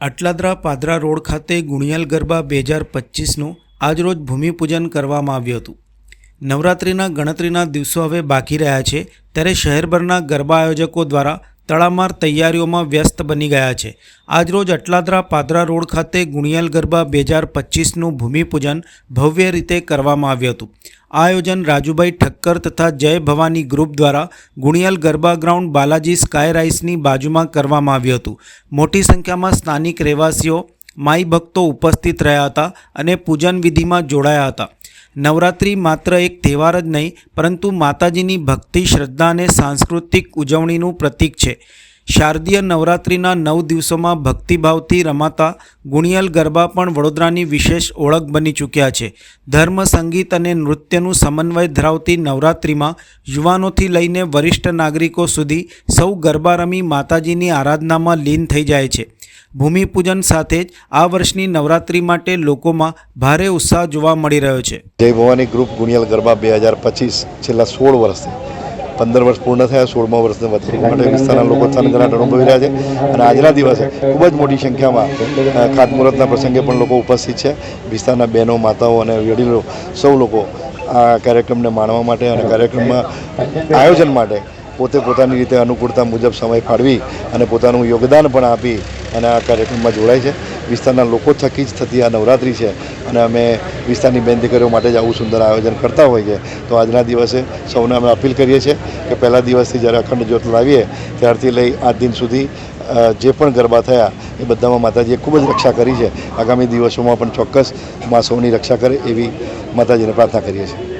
Atladara Padra road ખાતે ગુણિયાલ ગરબા બે હજાર પચીસનું આજરોજ ભૂમિપૂજન કરવામાં આવ્યું હતું. નવરાત્રિના ગણતરીના દિવસો હવે બાકી રહ્યા છે. ત્યારે શહેરભરના ગરબા આયોજકો દ્વારા તડામાર તૈયારીઓમાં વ્યસ્ત બની ગયા છે. આજરોજ અટલાદરા પાદરા રોડ ખાતે ગુણિયાલ ગરબા બે હજાર પચીસનું ભૂમિપૂજન ભવ્ય રીતે કરવામાં આવ્યું હતું. આયોજન રાજુભાઈ ઠક્કર તથા જય ભવાની ગ્રુપ દ્વારા ગુણિયાલ ગરબા ગ્રાઉન્ડ બાલાજી સ્કાય રાઇસની બાજુમાં કરવામાં આવ્યું હતું. મોટી સંખ્યામાં સ્થાનિક રહેવાસીઓ, માઈ ભક્તો ઉપસ્થિત રહ્યા હતા અને પૂજન વિધિમાં જોડાયા હતા. નવરાત્રિ માત્ર એક તહેવાર જ નહીં, પરંતુ માતાજીની ભક્તિ, શ્રદ્ધા અને સાંસ્કૃતિક ઉજવણીનું પ્રતીક છે. શારદીય નવરાત્રિના નવ દિવસોમાં ભક્તિભાવથી રમાતા ગુણિયલ ગરબા પણ વડોદરાની વિશેષ ઓળખ બની ચૂક્યા છે. ધર્મ, સંગીત અને નૃત્યનું સમન્વય ધરાવતી નવરાત્રિમાં યુવાનોથી લઈને વરિષ્ઠ નાગરિકો સુધી સૌ ગરબા રમી માતાજીની આરાધનામાં લીન થઈ જાય છે. ભૂમિપૂજન સાથે જ આ વર્ષની નવરાત્રિ માટે લોકોમાં ભારે ઉત્સાહ જોવા મળી રહ્યો છે. જય ભવાની ગ્રુપ ગુણિયલ ગરબા બે હજાર પચીસ છેલ્લા સોળ વર્ષથી. પંદર વર્ષ પૂર્ણ થયા, સોળમા વર્ષને વધુ માટે વિસ્તારના લોકો થનગનાટ અનુભવી રહ્યા છે. અને આજના દિવસે ખૂબ જ મોટી સંખ્યામાં ખાતમુહૂર્તના પ્રસંગે પણ લોકો ઉપસ્થિત છે. વિસ્તારના બહેનો, માતાઓ અને વડીલો સૌ લોકો આ કાર્યક્રમને માણવા માટે અને કાર્યક્રમમાં આયોજન માટે પોતે પોતાની રીતે અનુકૂળતા મુજબ સમય ફાળવી અને પોતાનું યોગદાન પણ આપી અને આ કાર્યક્રમમાં જોડાય છે. વિસ્તારના લોકો થકી જ થતી આ નવરાત્રિ છે અને અમે વિસ્તારની બેન દીકરીઓ માટે જ આવું સુંદર આયોજન કરતા હોઈએ તો આજના દિવસે સૌને અમે અપીલ કરીએ છીએ કે પહેલા દિવસથી જ્યારે અખંડ જ્યોત લાવીએ, ત્યારથી લઈ આજ દિન સુધી જે પણ ગરબા થયા, એ બધામાં માતાજીએ ખૂબ જ રક્ષા કરી છે. આગામી દિવસોમાં પણ ચોક્કસ મા સૌની રક્ષા કરે એવી માતાજીને પ્રાર્થના કરીએ છીએ.